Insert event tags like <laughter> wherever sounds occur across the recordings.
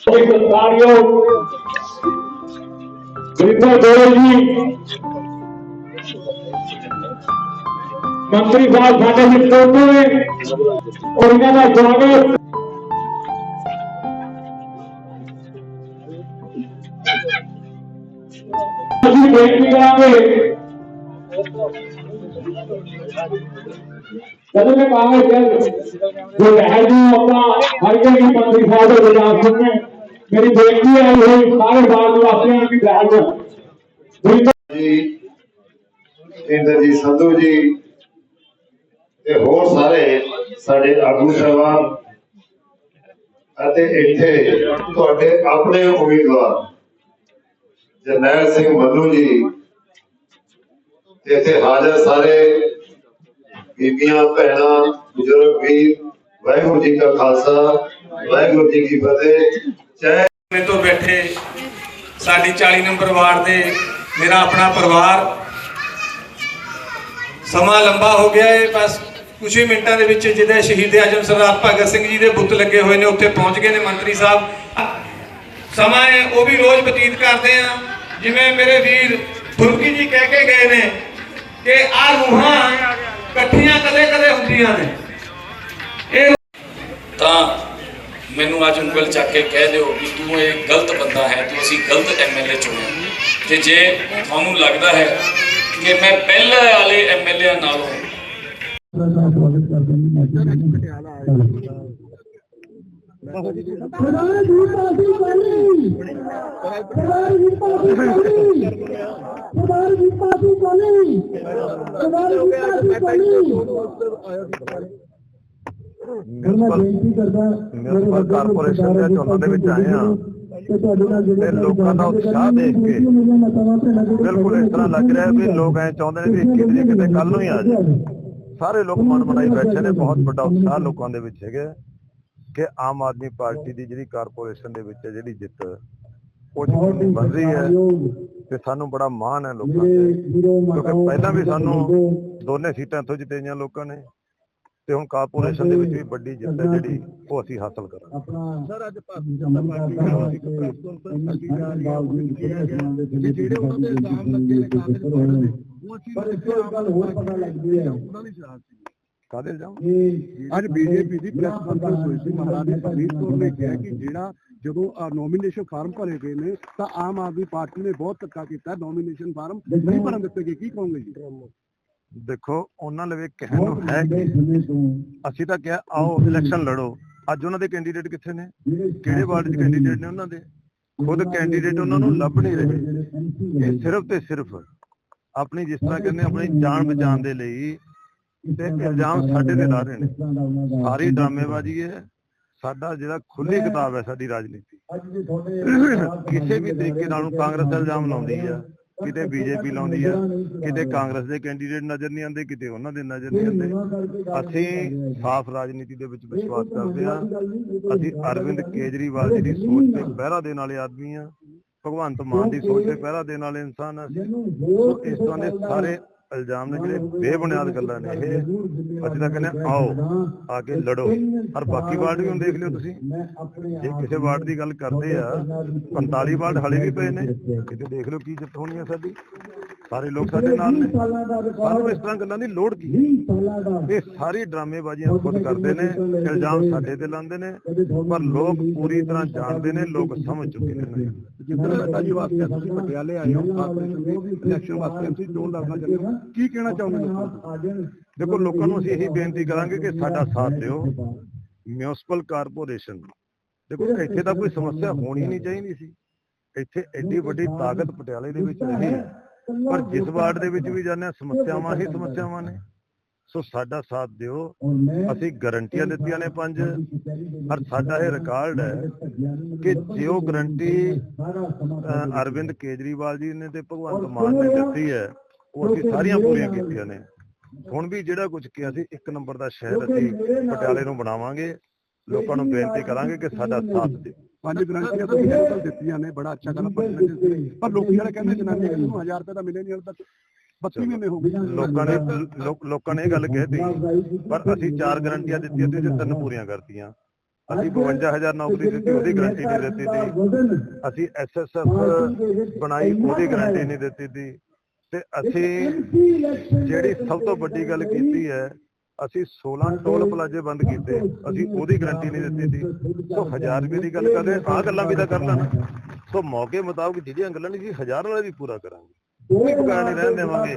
ਕੋਈ ਸਤਿਕਾਰਯੋਗ ਗਰੀਬਾ ਗੋਇਲ ਜੀ ਮੰਤਰੀ ਸਾਹਿਬ ਸਾਡੇ ਵਿੱਚ ਪਹੁੰਚੇ ਨੇ ਔਰ ਇਹਨਾਂ ਦਾ ਸਵਾਗਤ ਅਸੀਂ ਬੇਨਤੀ ਕਰਾਂਗੇ ਜਦੋਂ ਮੈਂ ਕਹਾਂਗਾ ਕਿ ਜੋ ਰਹਿ ਜੀ ਆਪਣਾ ਹਰ ਕੋਈ ਵੀ ਮੰਤਰੀ ਸਾਹਿਬ ਦੇ ਵਿਚਾਰ ਸੁਣਨੇ ਮੇਰੀ ਬੇਨਤੀ ਹੈ ਇਹ ਸਾਰੇ ਬਾਤ ਵਾਸੀਆਂ ਨੂੰ। ਵੀ ਰਹਿ ਜਾਓ ਗਰੀਬਾਂ ਜੀ ਸੰਧੂ ਜੀ ਤੇ ਹੋਰ ਸਾਰੇ ਸਾਡੇ ਆਗੂ ਸਾਹਿਬਾਨ ਅਤੇ ਇੱਥੇ ਤੁਹਾਡੇ ਆਪਣੇ ਉਮੀਦਵਾਰ ਜਰਨੈਲ ਸਿੰਘ ਮੱਲੂ ਜੀ ਤੇ ਇੱਥੇ ਹਾਜ਼ਰ ਸਾਰੇ ਬੀਬੀਆਂ, ਭੈਣਾਂ, ਬਜ਼ੁਰਗ, ਵੀਰ ਵਾਹਿਗੁਰੂ ਜੀ ਕਾ ਖਾਲਸਾ, ਵਾਹਿਗੁਰੂ ਜੀ ਕੀ ਫਤਿਹ। ਜੈ ਮੇਰੇ ਤੋਂ ਬੈਠੇ ਸਾਡੀ 40 ਨੰਬਰ ਵਾਰਡ ਦੇ ਮੇਰਾ ਆਪਣਾ ਪਰਿਵਾਰ। ਸਮਾਂ ਲੰਬਾ ਹੋ ਗਿਆ ਹੈ ਬਸ ਕੁਝ ਹੀ ਮਿੰਟਾਂ ਦੇ ਵਿੱਚ ਜਿਹਦੇ ਸ਼ਹੀਦ ਆਜਮ ਸਰਦਾਰ ਭਗਤ ਸਿੰਘ ਜੀ ਦੇ ਬੁੱਤ ਲੱਗੇ ਹੋਏ ਨੇ, ਉੱਥੇ ਪਹੁੰਚ ਗਏ ਨੇ ਮੰਤਰੀ ਸਾਹਿਬ। ਸਮਾਂ ਹੈ ਉਹ ਵੀ ਰੋਜ਼ ਬਤੀਤ ਕਰਦੇ ਆ। ਜਿਵੇਂ ਮੇਰੇ ਵੀਰ ਫੁਰਕੀ ਜੀ ਕਹਿ ਕੇ ਗਏ ਨੇ ਕਿ ਆ ਰੂਹਾਂ ਇਕੱਠੀਆਂ ਕਦੇ ਕਦੇ ਹੁੰਦੀਆਂ ਨੇ। ਇਹ ਤਾਂ ਮੈਨੂੰ ਅੱਜ ਉਂਗਲ ਚੱਕ ਕੇ ਕਹਿ ਦਿਓ ਕਿ ਤੂੰ ਇਹ ਗਲਤ ਬੰਦਾ ਹੈ ਤੂੰ ਅਸੀਂ ਗਲਤ ਐਮਐਲਏ ਚੁਣਿਆ ਤੇ ਜੇ ਤੁਹਾਨੂੰ ਲੱਗਦਾ ਹੈ ਕਿ ਮੈਂ ਪਹਿਲੇ ਵਾਲੇ ਐਮਐਲਏ ਨਾਲੋਂ ਸਰਦਾਰ ਜੀ ਪਾਸੀ ਕੋਲੀ ਸਰਦਾਰ ਜੀ ਪਾਸੀ ਕੋਲੀ ਸਰਦਾਰ ਜੀ ਪਾਸੀ ਕੋਲੀ ਸਰਦਾਰ ਜੀ ਪਾਸੀ ਕੋਲੀ ਮੈਂ ਬੇਨਤੀ ਕਰਦਾ ਮਿਊਨਿਸਪਲ ਕਾਰਪੋਰੇਸ਼ਨ ਦੇ ਚੋਣਾਂ ਦੇ ਵਿੱਚ ਆਏ ਹਾਂ। ਤੇ ਤੁਹਾਡੇ ਨਾਲ ਜਿਹੜੇ ਤੇ ਲੋਕਾਂ ਦਾ ਉਤਸ਼ਾਹ ਦੇਖ ਕੇ ਬਿਲਕੁਲ ਇਸ ਤਰ੍ਹਾਂ ਲੱਗ ਰਿਹਾ ਵੀ ਲੋਕ ਐ ਚਾਹੁੰਦੇ ਨੇ ਵੀ ਕਿਤੇ ਕਿਤੇ ਕੱਲ ਨੂੰ ਹੀ ਆ ਜਾਏ। ਸਾਰੇ ਲੋਕ ਮਨ ਬਣਾਈ ਬੈਠੇ ਨੇ ਬਹੁਤ ਵੱਡਾ ਉਤਸ਼ਾਹ ਲੋਕਾਂ ਦੇ ਵਿੱਚ ਹੈਗਾ ਕਿ ਆਮ ਆਦਮੀ ਪਾਰਟੀ ਦੀ ਜਿਹੜੀ ਕਾਰਪੋਰੇਸ਼ਨ ਦੇ ਵਿੱਚ ਹੈ ਜਿਹੜੀ ਜਿੱਤ ਉਹ ਬਣ ਰਹੀ ਹੈ ਤੇ ਸਾਨੂੰ ਬੜਾ ਮਾਣ ਹੈ ਲੋਕਾਂ ਤੇ। ਕਿਉਂਕਿ ਪਹਿਲਾਂ ਵੀ ਸਾਨੂੰ ਦੋਨੇ ਸੀਟਾਂ ਇੱਥੋਂ ਜਿੱਤੀਆਂ ਲੋਕਾਂ ਨੇ। ਤੇ ਹੁਣ ਕਾਰਪੋਰੇਸ਼ਨ ਦੇ ਵਿੱਚ ਵੀ ਵੱਡੀ ਜਿੱਤ ਹੈ ਜਿਹੜੀ ਉਹ ਅਸੀਂ ਹਾਸਲ ਕਰਾਂਗੇ। ਸਰ ਅੱਜ ਭਾਰਤੀ ਜਨਤਾ ਪਾਰਟੀ ਵੱਲੋਂ ਇੱਕ ਪ੍ਰੈਸ ਕਾਨਫਰੰਸ ਕੀਤੀ ਜਾ ਰਹੀ ਹੈ। ਕਿ ਜਿਹੜੇ ਉਹਨਾਂ ਦੇ ਇਲਜ਼ਾਮ ਲੱਗੇ ਨੇ ਕਾਂਗਰਸ ਪਾਰਟੀ ਦੇ ਉਹ ਅਸੀਂ ਪਰ ਇੱਥੇ ਇੱਕ ਗੱਲ ਹੋਰ ਪਤਾ ਲੱਗਦੀ ਹੈ ਉਹਨਾਂ ਦੀ ਸ਼ਰਾਰਤ ਸੀ ਕਾਦੇ ਇਲਜ਼ਾਮ ਕਿ ਅੱਜ ਬੀਜੇਪੀ ਦੀ ਪ੍ਰੈਸ ਕਾਨਫਰੰਸ ਹੋਈ ਸੀ ਮਹਾਰਾਣੀ ਪ੍ਰਨੀਤ ਕੌਰ ਨੇ ਕਿਹਾ ਕਿ ਜਿਹੜਾ ਜਦੋਂ ਨੋਮੀਨੇਸ਼ਨ ਫਾਰਮ ਭਰੇ ਗਏ ਨੇ ਤਾਂ ਆਮ ਆਦਮੀ ਪਾਰਟੀ ਨੇ ਬਹੁਤ ਧੱਕਾ ਕੀਤਾ ਨੋਮੀਨੇਸ਼ਨ ਫਾਰਮ ਨਹੀਂ ਭਰਨ ਦਿੱਤੇ ਗਏ। ਕੀ ਕਹੋਗੇ ਜੀ? ਦੇਖੋ ਉਹਨਾਂ ਲਵੇ ਕਹਿਣ ਨੂੰ ਹੈ ਅਸੀਂ ਤਾਂ ਕਿਹਾ ਆਓ ਇਲੈਕਸ਼ਨ ਲੜੋ। ਅੱਜ ਉਹਨਾਂ ਦੇ ਕੈਂਡੀਡੇਟ ਕਿੱਥੇ ਨੇ? ਕਿਹੜੇ ਵਾਰਡ 'ਚ ਕੈਂਡੀਡੇਟ ਨੇ। ਉਹਨਾਂ ਦੇ? ਖੁਦ ਕੈਂਡੀਡੇਟ ਉਹਨਾਂ ਨੂੰ ਲੱਭ ਨਹੀਂ ਰਹੇ। ਇਹ ਸਿਰਫ ਤੇ ਸਿਰਫ ਆਪਣੀ ਜਿਸ ਤਰ੍ਹਾਂ ਕਹਿੰਦੇ ਆਪਣੀ ਜਾਨ ਬਚਾਉਣ ਦੇ ਲਈ ਤੇ ਇਲਜ਼ਾਮ ਸਾਡੇ ਤੇ ਲਾ ਰਹੇ ਨੇ। ਸਾਰੀ ਡਰਾਮੇਬਾਜ਼ੀ ਹੈ। ਸਾਡਾ ਜਿਹੜਾ ਖੁੱਲੀ ਕਿਤਾਬ ਹੈ ਸਾਡੀ ਰਾਜਨੀਤੀ। ਅੱਜ ਦੇ ਤੁਹਾਡੇ <coughs> ਕਿਸੇ ਵੀ ਤਰੀਕੇ ਨਾਲ ਕਾਂਗਰਸ ਇਲਜ਼ਾਮ ਲਾਉਂਦੀ ਆ। ਕਿਤੇ ਬੀਜੇਪੀ ਲਾਉਂਦੀ ਆ ਕਿਤੇ ਕਾਂਗਰਸ ਦੇ ਕੈਂਡੀਡੇਟ ਨਜ਼ਰ ਨਹੀਂ ਆਉਂਦੇ ਕਿਤੇ ਉਹਨਾਂ ਦੇ ਨਜ਼ਰ ਨਹੀਂ ਆਉਂਦੇ। ਅਸੀਂ ਸਾਫ਼ ਰਾਜਨੀਤੀ ਦੇ ਵਿੱਚ ਵਿਸ਼ਵਾਸ ਕਰਦੇ ਹਾਂ। ਅਸੀਂ ਅਰਵਿੰਦ ਕੇਜਰੀਵਾਲ ਜੀ ਦੀ ਸੋਚ ਤੇ ਪਹਿਰਾ ਦੇਣ ਵਾਲੇ ਆਦਮੀ ਆ। ਭਗਵੰਤ ਮਾਨ ਦੀ ਸੋਚ ਤੇ ਪਹਿਰਾ ਦੇਣ ਵਾਲੇ ਇਨਸਾਨ ਆ ਇਸ ਤਰ੍ਹਾਂ ਦੇ ਸਾਰੇ ਇਲਜ਼ਾਮ ਨੇ ਜਿਹੜੇ ਬੇਬੁਨਿਆਦ ਗੱਲਾਂ ਨੇ ਇਹ। ਅਸੀਂ ਤਾਂ ਕਹਿੰਦੇ ਆਓ ਆ ਕੇ ਲੜੋ। ਔਰ ਬਾਕੀ ਵਾਰਡ ਵੀ ਹੁਣ ਦੇਖ ਲਿਓ ਤੁਸੀਂ? ਜੇ ਕਿਸੇ ਵਾਰਡ ਦੀ ਗੱਲ ਕਰਦੇ ਆ 45 ਵਾਰਡ ਹਲੇ ਵੀ ਪਏ ਨੇ। ਕਿਤੇ ਦੇਖ ਲਓ ਕੀ ਜਿੱਤ ਹੋਣੀ ਆ ਸਾਡੀ। ਸਾਰੇ ਲੋਕ ਸਾਡੇ ਨਾਲ ਨੇ। ਸਾਨੂੰ ਇਸ ਤਰ੍ਹਾਂ ਗੱਲਾਂ ਦੀ ਲੋੜ ਕੀ? ਹੈ? 20 ਸਾਲਾਂ ਦਾ ਇਹ ਸਾਰੀ ਡਰਾਮੇਬਾਜ਼ੀਆਂ ਖੁਦ ਕਰਦੇ ਨੇ ਇਲਜ਼ਾਮ ਸਾਡੇ ਤੇ ਲਾਉਂਦੇ ਨੇ ਪਰ ਲੋਕ ਪੂਰੀ ਤਰ੍ਹਾਂ ਜਾਣਦੇ ਨੇ ਲੋਕ ਸਮਝ ਚੁੱਕੇ ਨੇ। ਜਿੱਦਾਂ ਮਹਿਤਾ ਜੀ ਵਾਸਤੇ ਤੁਸੀਂ ਪਟਿਆਲੇ ਆਏ ਹੋ ਇਲੈਕਸ਼ਨ ਵਾਸਤੇ ਤੁਸੀਂ ਚੋਣ ਲੜਨਾ ਚਾਹੁੰਦੇ ਹੋ। ਕੀ ਕਹਿਣਾ ਚਾਹੁੰਦੇ ਜਾਣ। ਦੇਖੋ ਲੋਕਾਂ ਨੂੰ ਅਸੀਂ ਇਹੀ ਬੇਨਤੀ ਕਰਾਂਗੇ ਕਿ ਸਾਡਾ ਸਾਥ ਦਿਓ। ਮਿਊਨਿਸਪਲ ਕਾਰਪੋਰੇਸ਼ਨ ਦੇਖੋ ਇੱਥੇ ਤਾਂ ਕੋਈ ਸਮੱਸਿਆ ਹੋਣੀ ਨਹੀਂ ਚਾਹੀਦੀ ਸੀ। ਇੱਥੇ ਐਡੀ ਵੱਡੀ ਤਾਕਤ ਪਟਿਆਲੇ ਦੇ ਵਿੱਚ ਨਹੀਂ ਹੈ। ਪਰ ਜਿਸ ਵਾਰਡ ਦੇ ਵਿੱਚ ਵੀ ਜਾਂਦੇ ਹਾਂ ਸਮੱਸਿਆਵਾਂ ਹੀ ਸਮੱਸਿਆਵਾਂ ਨੇ। ਸੋ ਸਾਡਾ ਸਾਥ ਦਿਓ। ਔਰ ਅਸੀਂ ਗਰੰਟੀਆਂ ਦਿੱਤੀਆਂ ਨੇ ਪੰਜ ਪਰ ਸਾਡਾ ਇਹ ਰਿਕਾਰਡ ਹੈ ਕਿ ਜੇ ਉਹ ਗਰੰਟੀ ਅਰਵਿੰਦ ਕੇਜਰੀਵਾਲ ਜੀ ਨੇ ਤੇ ਭਗਵੰਤ ਮਾਨ ਨੇ ਦਿੱਤੀ ਹੈ ਉਹ ਅਸੀਂ ਸਾਰੀਆਂ ਪੂਰੀਆਂ ਕੀਤੀਆਂ ਨੇ। ਹੁਣ ਵੀ ਜਿਹੜਾ ਕੁਝ ਕਿਹਾ ਸੀ ਇੱਕ ਨੰਬਰ ਦਾ ਸ਼ਹਿਰ ਅਸੀਂ ਪਟਿਆਲੇ ਨੂੰ ਬਣਾਵਾਂਗੇ। ਲੋਕਾਂ ਨੂੰ ਬੇਨਤੀ ਕਰਾਂਗੇ ਕਿ ਸਾਡਾ ਸਾਥ ਦਿਓ। ਪੰਜ ਗਰੰਟੀਆਂ ਤੁਸੀਂ ਬਿਲਕੁਲ ਦਿੱਤੀਆਂ ਨੇ ਬੜਾ ਅੱਛਾ ਗੱਲ ਪਰ ਲੋਕੀ ਵਾਲੇ ਕਹਿੰਦੇ ਜਨਾਨੀ ਨੂੰ 1000 ਰੁਪਏ ਤਾਂ ਮਿਲੇ ਨਹੀਂ ਹਾਲੇ ਤੱਕ 32 ਮਹੀਨੇ ਹੋ ਗਏ। ਲੋਕਾਂ ਨੇ ਲੋਕ- ਲੋਕਾਂ ਨੇ ਇਹ ਗੱਲ ਕਹਿਤੀ ਪਰ ਅਸੀਂ ਚਾਰ ਗਰੰਟੀਆਂ ਦਿੱਤੀਆਂ ਤੇ ਤਿੰਨ ਪੂਰੀਆਂ ਕਰਤੀਆਂ। ਅਸੀਂ 52000 ਨੌਕਰੀ ਦਿੱਤੀ ਉਹਦੀ ਗਾਰੰਟੀ ਨਹੀਂ ਦਿੱਤੀ ਸੀ ਅਸੀਂ ਐਸਐਸਐਫ ਬਣਾਈ ਉਹਦੀ ਗਾਰੰਟੀ ਨਹੀਂ ਦਿੱਤੀ ਸੀ ਤੇ ਅਸੀਂ ਜਿਹੜੀ ਸਭ ਤੋਂ ਵੱਡੀ ਗੱਲ ਕੀਤੀ ਹੈ ਅਸੀਂ 16 ਟੋਲ ਪਲਾਜ਼ੇ ਬੰਦ ਕੀਤੇ, ਅਸੀਂ ਉਹਦੀ ਗਾਰੰਟੀ ਨਹੀਂ ਦਿੱਤੀ ਸੀ। ਸੋ 1000 ਰੁਪਏ ਦੀ ਗੱਲ ਕਰਦੇ, ਆਹ ਗੱਲਾਂ ਵੀ ਤਾਂ ਕਰ ਲੈਣ ਸੋ ਮੌਕੇ ਮੁਤਾਬਕ ਜਿਹੜੀਆਂ ਗੱਲਾਂ ਨਹੀਂ ਸੀ ਹਜ਼ਾਰ ਵਾਲਾ ਵੀ ਪੂਰਾ ਕਰਾਂਗੇ। ਕੋਈ ਬਗਾੜ ਨਹੀਂ ਰਹਿਣ ਦੇਵਾਂਗੇ।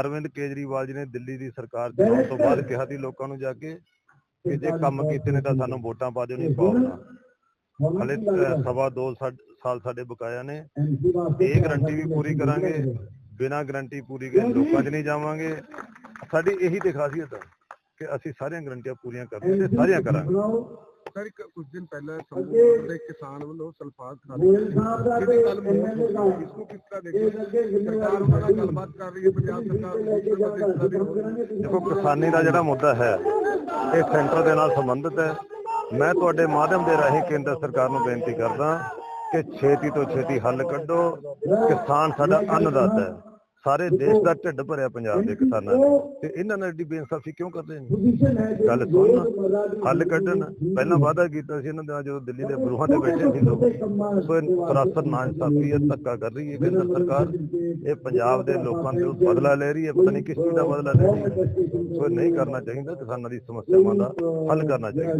ਅਰਵਿੰਦ ਕੇਜਰੀਵਾਲ ਜੀ ਨੇ ਦਿੱਲੀ ਦੀ ਸਰਕਾਰ ਚਲਾਉਣ ਤੋਂ ਬਾਅਦ ਕਿਹਾ ਸੀ ਲੋਕਾਂ ਨੂੰ ਜਾ ਕੇ ਕਿ ਜੇ ਕੰਮ ਕੀਤੇ ਨੇ ਤਾਂ ਸਾਨੂੰ ਵੋਟਾਂ ਪਾ ਦਿਓ, ਨਹੀਂ ਪਾਉਣਾ ਹਲੇ ਸਵਾ ਦੋ ਸਾਲ ਸਾਡੇ ਬਕਾਇਆ ਨੇ। ਇਹ ਗਰੰਟੀ ਵੀ ਪੂਰੀ ਕਰਾਂਗੇ। ਬਿਨਾਂ ਗਰੰਟੀ ਪੂਰੀ ਕਰੇ ਲੋਕਾਂ 'ਚ ਨਹੀਂ ਜਾਵਾਂਗੇ। ਸਾਡੀ ਇਹੀ ਤੇ ਖਾਸੀਅਤ ਹੈ ਕਿ ਅਸੀਂ ਸਾਰੀਆਂ ਗਰੰਟੀਆਂ ਪੂਰੀਆਂ ਕਰਦੇ ਤੇ ਸਾਰੀਆਂ ਕਰਾਂਗੇ। ਸਰ ਇੱਕ ਕੁਝ ਦਿਨ ਪਹਿਲਾਂ ਸੰਭੂ ਦੇ ਕਿਸਾਨ ਵੱਲੋਂ ਸਲਫਾਤ ਖਾਲੀ ਜਿਹੜੀ ਗੱਲ ਮੋਹਰ ਇਸ ਨੂੰ ਕਿਸ ਤਰ੍ਹਾਂ ਦੇਖੋ ਸਰਕਾਰ ਉਹਨਾਂ ਨਾਲ ਗੱਲਬਾਤ ਕਰ ਰਹੀ ਹੈ ਪੰਜਾਬ ਸਰਕਾਰ ਦੂਸਰੇ ਪਾਸੇ ਇਸ ਤਰ੍ਹਾਂ ਦੀ ਹੋ? ਰਹੀ ਹੈ? ਦੇਖੋ ਕਿਸਾਨੀ ਦਾ ਜਿਹੜਾ ਮੁੱਦਾ ਹੈ ਇਹ ਸੈਂਟਰ ਦੇ ਨਾਲ ਸੰਬੰਧਿਤ ਹੈ। ਮੈਂ ਤੁਹਾਡੇ ਮਾਧਿਅਮ ਦੇ ਰਾਹੀਂ ਕੇਂਦਰ ਸਰਕਾਰ ਨੂੰ ਬੇਨਤੀ ਕਰਦਾ ਕਿ ਛੇਤੀ ਤੋਂ ਛੇਤੀ ਹੱਲ ਕੱਢੋ। ਕਿਸਾਨ ਸਾਡਾ ਅੰਨਦਾਤਾ ਹੈ। ਸਾਰੇ ਦੇਸ਼ ਦਾ ਢਿੱਡ ਭਰਿਆ ਪੰਜਾਬ ਦੇ ਕਿਸਾਨਾਂ ਨੇ। ਤੇ ਇਹਨਾਂ ਨਾਲ ਏਡੀ ਬੇਇਨਸਾਫੀ ਕਿਉਂ ਕਰਦੇ ਨੇ? ਗੱਲ ਸੁਣ ਹੱਲ ਕੱਢਣ। ਪਹਿਲਾਂ ਵਾਅਦਾ ਕੀਤਾ ਸੀ ਇਹਨਾਂ ਦਾ ਜਦੋਂ ਦਿੱਲੀ ਦੇ ਬਰੂਹਾਂ ਤੇ ਬੈਠੇ ਸੀ ਲੋਕ। ਸਰਾਸਰ ਨਾ ਇਨਸਾਫੀ ਹੈ ਧੱਕਾ ਕਰ ਰਹੀ ਹੈ ਕੇਂਦਰ ਸਰਕਾਰ। ਇਹ ਪੰਜਾਬ ਦੇ ਲੋਕਾਂ ਤੋਂ ਬਦਲਾ ਲੈ ਰਹੀ ਹੈ ਪਤਾ ਨਹੀਂ ਕਿਸ ਚੀਜ਼ ਦਾ ਬਦਲਾ ਲੈ ਰਹੀ ਹੈ। ਸੋ ਨਹੀਂ ਕਰਨਾ ਚਾਹੀਦਾ ਕਿਸਾਨਾਂ ਦੀ ਸਮੱਸਿਆਵਾਂ ਦਾ ਹੱਲ ਕਰਨਾ ਚਾਹੀਦਾ।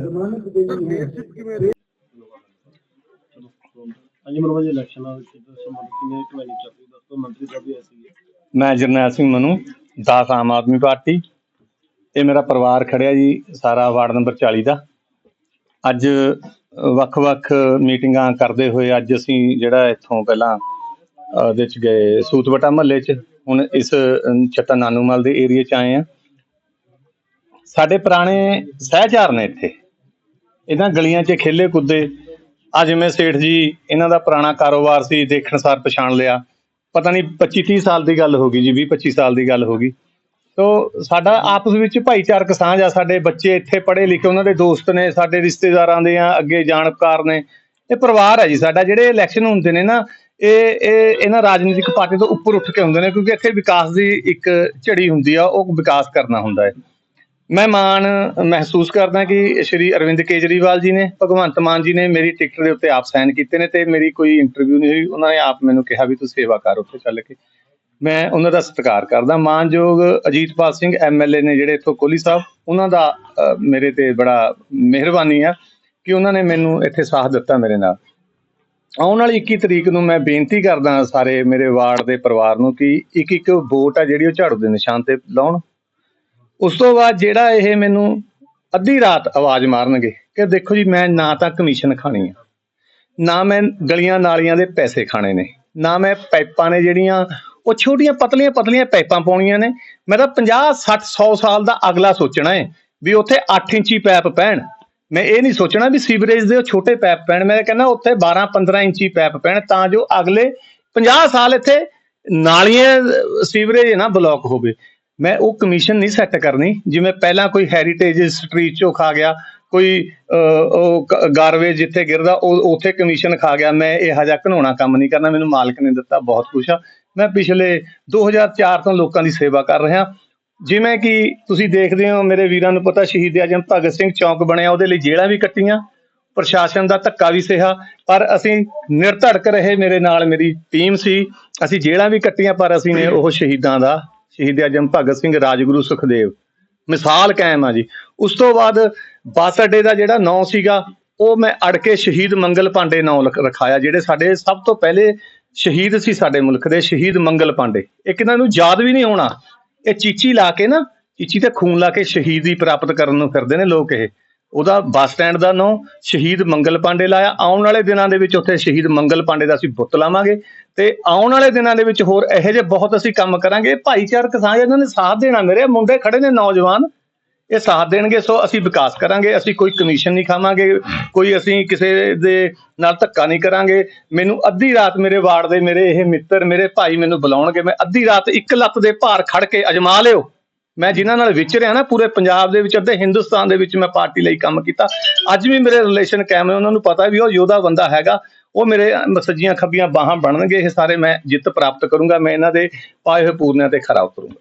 ਹਾਂਜੀ ਮਨੋਜ ਇਲੈਕਸ਼ਨ ਨਾਲ ਸੰਬੰਧਿਤ ਕਿਵੇਂ ਕਮੇਟੀ ਚੱਲ ਰਹੀ ਦੱਸੋ ਮੰਤਰੀ ਸਾਹਿਬ ਵੀ ਐਸੀ ਮੈਂ ਜਰਨੈਲ ਸਿੰਘ ਮਨੂ ਦਾਸ ਆਮ ਆਦਮੀ ਪਾਰਟੀ ਇਹ ਮੇਰਾ ਪਰਿਵਾਰ ਖੜਿਆ ਜੀ ਸਾਰਾ ਵਾਰਡ ਨੰਬਰ 40 ਦਾ। ਅੱਜ ਵੱਖ-ਵੱਖ ਮੀਟਿੰਗਾਂ ਕਰਦੇ ਹੋਏ ਅੱਜ ਅਸੀਂ ਜਿਹੜਾ ਇੱਥੋਂ ਪਹਿਲਾਂ ਅਹ, ਚ ਗਏ ਸੂਤਵਟਾ ਮਹੱਲੇ 'ਚ। ਹੁਣ ਇਸ ਅਮ, ਚੱਟਾ ਨਾਨੂਮਲ ਦੇ ਏਰੀਆ 'ਚ ਆਏ ਆ ਸਾਡੇ ਪੁਰਾਣੇ ਸਹਿਚਾਰ ਨੇ ਇੱਥੇ। ਇਹਨਾਂ ਗਲੀਆਂ 'ਚ ਖੇਲੇ ਕੁੱਦੇ ਆ ਜਿਵੇਂ ਸੇਠ ਜੀ ਇਹਨਾਂ ਦਾ ਪੁਰਾਣਾ ਕਾਰੋਬਾਰ ਸੀ ਦੇਖਣ ਸਾਰ ਪਛਾਣ ਲਿਆ। ਪਤਾ ਨਹੀਂ 25 30 ਸਾਲ ਦੀ ਗੱਲ ਹੋ ਗਈ ਜੀ 20 25 ਸਾਲ ਦੀ ਗੱਲ ਹੋ ਗਈ। ਤੋ ਸਾਡਾ ਆਪਸ ਵਿੱਚ ਭਾਈਚਾਰਕ ਸਾਂਝ ਆ, ਸਾਡੇ ਬੱਚੇ ਇੱਥੇ ਪੜ੍ਹੇ ਲਿਖੇ, ਉਹਨਾਂ ਦੇ ਦੋਸਤ ਨੇ, ਸਾਡੇ ਰਿਸ਼ਤੇਦਾਰਾਂ ਦੇ ਆ, ਅੱਗੇ ਜਾਣਕਾਰ ਨੇ ਇਹ ਪਰਿਵਾਰ ਹੈ ਜੀ ਸਾਡਾ। ਜਿਹੜੇ ਇਲੈਕਸ਼ਨ ਹੁੰਦੇ ਨੇ ਨਾ, ਇਹ ਇਹ, ਇਹਨਾਂ ਰਾਜਨੀਤਿਕ ਪਾਰਟੀ ਤੋਂ ਉੱਪਰ ਉੱਠ ਕੇ ਹੁੰਦੇ ਨੇ, ਕਿਉਂਕਿ ਇੱਥੇ ਵਿਕਾਸ ਦੀ ਇੱਕ ਝੜੀ ਹੁੰਦੀ ਆ, ਉਹ ਵਿਕਾਸ ਕਰਨਾ ਹੁੰਦਾ ਹੈ। ਮੈਂ ਮਾਣ ਮਹਿਸੂਸ ਕਰਦਾ ਕਿ ਸ਼੍ਰੀ ਅਰਵਿੰਦ ਕੇਜਰੀਵਾਲ ਜੀ ਨੇ, ਭਗਵੰਤ ਮਾਨ ਜੀ ਨੇ ਮੇਰੀ ਟਿਕਟ ਦੇ ਉੱਤੇ ਆਪ ਸਾਈਨ ਕੀਤੇ ਨੇ ਤੇ ਮੇਰੀ ਕੋਈ ਇੰਟਰਵਿਊ ਨਹੀਂ ਹੋਈ। ਉਹਨਾਂ ਨੇ ਆਪ ਮੈਨੂੰ ਕਿਹਾ ਵੀ ਤੂੰ ਸੇਵਾ ਕਰ ਉੱਥੇ ਚੱਲ ਕੇ। ਮੈਂ ਉਹਨਾਂ ਦਾ ਸਤਿਕਾਰ ਕਰਦਾ। ਮਾਨਯੋਗ ਅਜੀਤਪਾਲ ਸਿੰਘ ਐਮਐਲਏ ਨੇ ਜਿਹੜੇ ਇੱਥੋਂ ਕੋਹਲੀ ਸਾਹਿਬ, ਉਹਨਾਂ ਦਾ ਮੇਰੇ ਤੇ ਬੜਾ ਮਿਹਰਬਾਨੀ ਆ ਕਿ ਉਹਨਾਂ ਨੇ ਮੈਨੂੰ ਇੱਥੇ ਸਾਥ ਦਿੱਤਾ ਮੇਰੇ ਨਾਲ। ਆਉਣ ਵਾਲੀ 21 ਤਰੀਕ ਨੂੰ ਮੈਂ ਬੇਨਤੀ ਕਰਦਾ ਸਾਰੇ ਮੇਰੇ ਵਾਰਡ ਦੇ ਪਰਿਵਾਰ ਨੂੰ ਕਿ ਇੱਕ ਇੱਕ ਵੋਟ ਆ ਜਿਹੜੀ ਉਹ ਝਾੜੂ ਦੇ ਨਿਸ਼ਾਨ ਤੇ ਲਾਉਣ। ਉਸ ਤੋਂ ਬਾਅਦ ਜਿਹੜਾ ਇਹ ਮੈਨੂੰ ਅੱਧੀ ਰਾਤ ਆਵਾਜ਼ ਮਾਰਨਗੇ ਕਿ ਦੇਖੋ ਜੀ, ਮੈਂ ਨਾ ਤਾਂ ਕਮਿਸ਼ਨ ਖਾਣੀ ਆ, ਨਾ ਮੈਂ ਗਲੀਆਂ ਨਾਲੀਆਂ ਦੇ ਪੈਸੇ ਖਾਣੇ ਨੇ, ਨਾ ਮੈਂ ਪਾਈਪਾਂ ਨੇ ਜਿਹੜੀਆਂ, ਉਹ ਛੋਟੀਆਂ ਪਤਲੀਆਂ ਪਤਲੀਆਂ ਪਾਈਪਾਂ ਪਾਉਣੀਆਂ ਨੇ। ਮੈਂ ਤਾਂ 50 60 100 ਸਾਲ ਦਾ ਅਗਲਾ ਸੋਚਣਾ ਹੈ ਵੀ ਉੱਥੇ 8 ਇੰਚੀ ਪਾਈਪ ਪੈਣ। ਮੈਂ ਇਹ ਨਹੀਂ ਸੋਚਣਾ ਵੀ ਸੀਵਰੇਜ ਦੇ ਉਹ ਛੋਟੇ ਪਾਈਪ ਪੈਣ। ਮੈਂ ਕਹਿੰਦਾ ਉੱਥੇ 12 15 ਇੰਚੀ ਪਾਈਪ ਪੈਣ ਤਾਂ ਜੋ ਅਗਲੇ 50 ਸਾਲ ਇੱਥੇ ਨਾਲੀਆਂ ਸੀਵਰੇਜ ਨਾ ਬਲੌਕ ਹੋਵੇ। ਮੈਂ ਉਹ ਕਮਿਸ਼ਨ ਨਹੀਂ ਸੈੱਟ ਕਰਨੀ, ਜਿਵੇਂ ਪਹਿਲਾਂ ਕੋਈ ਹੈਰੀਟੇਜ ਸਟਰੀਟ ਚੋਂ ਖਾ ਗਿਆ, ਕੋਈ ਉਹ ਗਾਰਵੇਜ ਜਿੱਥੇ ਗਿਰਦਾ, ਉਹ, ਉੱਥੇ ਕਮਿਸ਼ਨ ਖਾ ਗਿਆ, ਮੈਂ ਇਹ ਹਜਾ ਘਨਾਉਣਾ ਕੰਮ ਨਹੀਂ ਕਰਨਾ, ਮੈਨੂੰ ਮਾਲਕ ਨੇ ਦਿੱਤਾ ਬਹੁਤ ਕੁਛ ਆ। ਮੈਂ ਪਿਛਲੇ 2004 ਤੋਂ ਲੋਕਾਂ ਦੀ ਸੇਵਾ ਕਰ ਰਿਹਾ। ਜਿਵੇਂ ਕਿ ਤੁਸੀਂ ਦੇਖਦੇ ਹੋ, ਮੇਰੇ ਵੀਰਾਂ ਨੂੰ ਪਤਾ, ਸ਼ਹੀਦ ਆਜਮ ਭਗਤ ਸਿੰਘ ਚੌਂਕ ਬਣਿਆ, ਉਹਦੇ ਲਈ ਜੇਲ੍ਹਾਂ ਵੀ ਕੱਟੀਆਂ, ਪ੍ਰਸ਼ਾਸਨ ਦਾ ਧੱਕਾ ਵੀ ਸਹਾ, ਪਰ ਅਸੀਂ ਨਿਰਧੜਕ ਰਹੇ, ਮੇਰੇ ਨਾਲ ਮੇਰੀ ਟੀਮ ਸੀ, ਅਸੀਂ ਜੇਲ੍ਹਾਂ ਵੀ ਕੱਟੀਆਂ, ਪਰ ਅਸੀਂ ਨੇ ਉਹ ਸ਼ਹੀਦਾਂ ਦਾ ਸ਼ਹੀਦ ਆਜਮ ਭਗਤ ਸਿੰਘ ਰਾਜਗੁਰੂ ਸੁਖਦੇਵ। ਮਿਸਾਲ ਕਾਇਮ ਆ ਜੀ। ਉਸ ਤੋਂ ਬਾਅਦ ਬੱਸ ਅੱਡੇ ਦਾ ਜਿਹੜਾ ਨਾਂ ਸੀਗਾ, ਉਹ ਮੈਂ ਅੜ ਕੇ ਸ਼ਹੀਦ ਮੰਗਲ ਪਾਂਡੇ ਨਾਂ ਲਿਖ- ਰਖਾਇਆ, ਜਿਹੜੇ ਸਾਡੇ ਸਭ ਤੋਂ ਪਹਿਲੇ ਸ਼ਹੀਦ ਸੀ ਸਾਡੇ ਮੁਲਕ ਦੇ, ਸ਼ਹੀਦ ਮੰਗਲ ਪਾਂਡੇ। ਇਹ ਇਹਨਾਂ ਨੂੰ ਯਾਦ ਵੀ ਨਹੀਂ ਹੋਣਾ ਇਹ ਚੀਚੀ ਲਾ ਕੇ ਨਾ, ਚੀਚੀ ਤੇ ਖੂਨ ਲਾ ਕੇ ਸ਼ਹੀਦੀ ਪ੍ਰਾਪਤ ਕਰਨ ਨੂੰ ਫਿਰਦੇ ਨੇ ਲੋਕ ਇਹ। ਉਹਦਾ ਬੱਸ ਸਟੈਂਡ ਦਾ ਨਾਂ ਸ਼ਹੀਦ ਮੰਗਲ ਪਾਂਡੇ ਲਾਇਆ। ਆਉਣ ਵਾਲੇ ਦਿਨਾਂ ਦੇ ਵਿੱਚ ਉੱਥੇ ਸ਼ਹੀਦ ਮੰਗਲ ਪਾਂਡੇ ਦਾ ਅਸੀਂ ਬੁੱਤ ਲਾਵਾਂਗੇ। ਤੇ ਆਉਣ ਵਾਲੇ ਦਿਨਾਂ ਦੇ ਵਿੱਚ ਹੋਰ ਇਹੋ ਜਿਹੇ ਬਹੁਤ ਅਸੀਂ ਕੰਮ ਕਰਾਂਗੇ। ਭਾਈਚਾਰਕ ਸਾਂਝ ਇਹਨਾਂ ਨੇ ਸਾਥ ਦੇਣਾ ਮੇਰੇ। ਮੁੰਡੇ ਖੜੇ ਨੇ ਨੌਜਵਾਨ। ਇਹ ਸਾਥ ਦੇਣਗੇ, ਸੋ ਅਸੀਂ ਵਿਕਾਸ ਕਰਾਂਗੇ। ਅਸੀਂ ਕੋਈ ਕਮਿਸ਼ਨ ਨਹੀਂ ਖਾਵਾਂਗੇ। ਕੋਈ ਅਸੀਂ ਕਿਸੇ ਦੇ ਨਾਲ ਧੱਕਾ ਨਹੀਂ ਕਰਾਂਗੇ। ਮੈਨੂੰ ਅੱਧੀ ਰਾਤ ਮੇਰੇ ਵਾਰਡ ਦੇ ਮੇਰੇ ਇਹ ਮਿੱਤਰ, ਮੇਰੇ ਭਾਈ ਮੈਨੂੰ ਬੁਲਾਉਣਗੇ। ਮੈਂ ਅੱਧੀ ਰਾਤ ਇੱਕ ਲੱਤ ਦੇ ਭਾਰ ਖੜ ਕੇ ਅਜਮਾ ਲਿਓ। ਮੈਂ ਜਿਨ੍ਹਾਂ ਨਾਲ ਵਿਚਰਿਆ ਨਾ, ਪੂਰੇ ਪੰਜਾਬ ਦੇ ਵਿੱਚ ਅੱਧੇ ਹਿੰਦੁਸਤਾਨ ਦੇ ਵਿੱਚ ਮੈਂ ਪਾਰਟੀ ਲਈ ਕੰਮ ਕੀਤਾ। ਅੱਜ ਵੀ ਮੇਰੇ ਰਿਲੇਸ਼ਨ ਕਾਇਮ ਨੇ, ਉਹਨਾਂ ਨੂੰ ਪਤਾ ਵੀ ਉਹ ਯੋਧਾ ਬੰਦਾ ਹੈਗਾ। ਉਹ ਮੇਰੇ ਸੱਜੀਆਂ ਖੱਬੀਆਂ ਬਾਹਾਂ ਬਣਨਗੇ, ਇਹ ਸਾਰੇ ਮੈਂ ਜਿੱਤ ਪ੍ਰਾਪਤ ਕਰੂੰਗਾ, ਮੈਂ ਇਹਨਾਂ ਦੇ ਪਾਏ ਹੋਏ ਪੂਰਨਿਆਂ ਤੇ ਖਰਾ ਉਤਰੂੰਗਾ।